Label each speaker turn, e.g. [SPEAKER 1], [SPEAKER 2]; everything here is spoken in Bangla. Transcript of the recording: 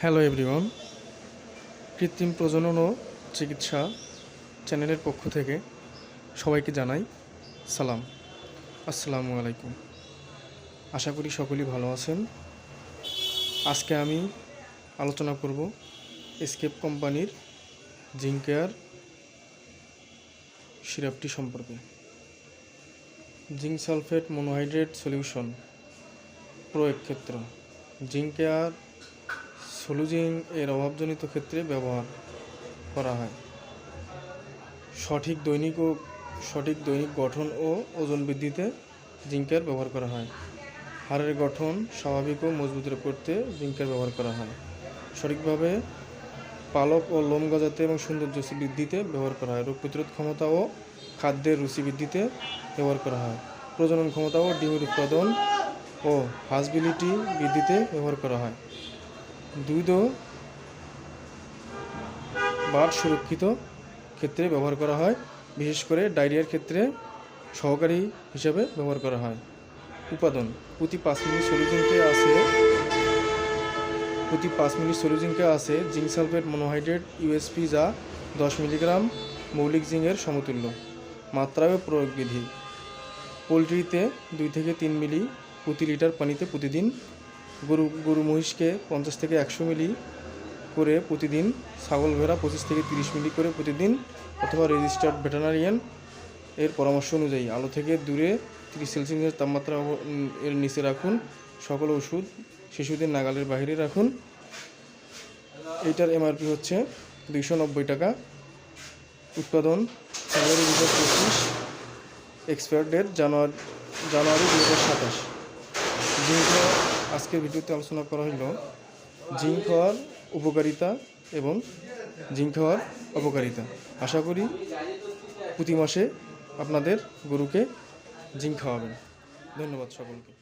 [SPEAKER 1] হ্যালো এভরিওয়ান কৃত্রিম প্রজনন ও চিকিৎসা চ্যানেলের পক্ষ থেকে সবাইকে জানাই সালাম। আসসালামু আলাইকুম। আশা করি সকলেই ভালো আছেন। আজকে আমি আলোচনা করব এসকেপ কোম্পানির জিঙ্কেয়ার সিরাপটি সম্পর্কে। জিঙ্ক সালফেট মনোহাইড্রেট সলিউশন প্রয়োগ ক্ষেত্র। জিঙ্কেয়ার সোলুজিং এর অভাবজনিত ক্ষেত্রে ব্যবহার করা হয়। সঠিক দৈনিক ও সঠিক দৈনিক গঠন ও ওজন বৃদ্ধিতে জিঙ্কের ব্যবহার করা হয়। হাড়ের গঠন স্বাভাবিক ও মজবুত করতে জিঙ্কের ব্যবহার করা হয়। সঠিকভাবে পালক ও লোম গজাতে এবং সৌন্দর্য বৃদ্ধিতে ব্যবহার করা হয়। রোগ প্রতিরোধ ক্ষমতা ও খাদ্যের রুচি বৃদ্ধিতে ব্যবহার করা হয়। প্রজনন ক্ষমতা ও ডিমের উৎপাদন ও হাসবিলিটি বৃদ্ধিতে ব্যবহার করা হয়। দুধ ও বাট সুরক্ষিত ক্ষেত্রে ব্যবহার করা হয়। বিশেষ করে ডায়রিয়ার ক্ষেত্রে সহকারী হিসাবে ব্যবহার করা হয়। উপাদান প্রতি পাঁচ মিনিট সলিউশনকে আছে, প্রতি পাঁচ মিনিট সলিউশনকে আছে জিঙ্ক সালফেট মনোহাইড্রেট ইউএসপি যা দশ মিলিগ্রাম মৌলিক জিঙ্কের সমতুল্য। মাত্রা ও প্রয়োগ বিধি, পোলট্রিতে দুই থেকে তিন মিলি প্রতি লিটার পানিতে প্রতিদিন গরু গরু মহিষকে পঞ্চাশ থেকে একশো মিলি করে প্রতিদিন ছাগল ভেড়া পঁচিশ থেকে তিরিশ মিলি করে প্রতিদিন অথবা রেজিস্টার্ড ভেটেনারিয়ান এর পরামর্শ অনুযায়ী আলো থেকে দূরে তিরিশ সেলসিয়াসের তাপমাত্রা এর নিচে রাখুন, সকল ওষুধ শিশুদের নাগালের বাইরে রাখুন। এইটার এমআরপি হচ্ছে দুইশো নব্বই টাকা। উৎপাদন ফেব্রুয়ারি দু হাজার পঁচিশ এক্সপায়ার ডেট জানুয়ারি জানুয়ারি দু হাজার সাতাশ। হওয়ার আজকের ভিডিওতে আলোচনা করা হইল জিঙ্ক খাওয়ার উপকারিতা এবং জিঙ্ক খাওয়ার অপকারিতা। আশা করি প্রতি মাসে আপনাদের গরুকে জিঙ্ক খাওয়াবেন। ধন্যবাদ সকলকে।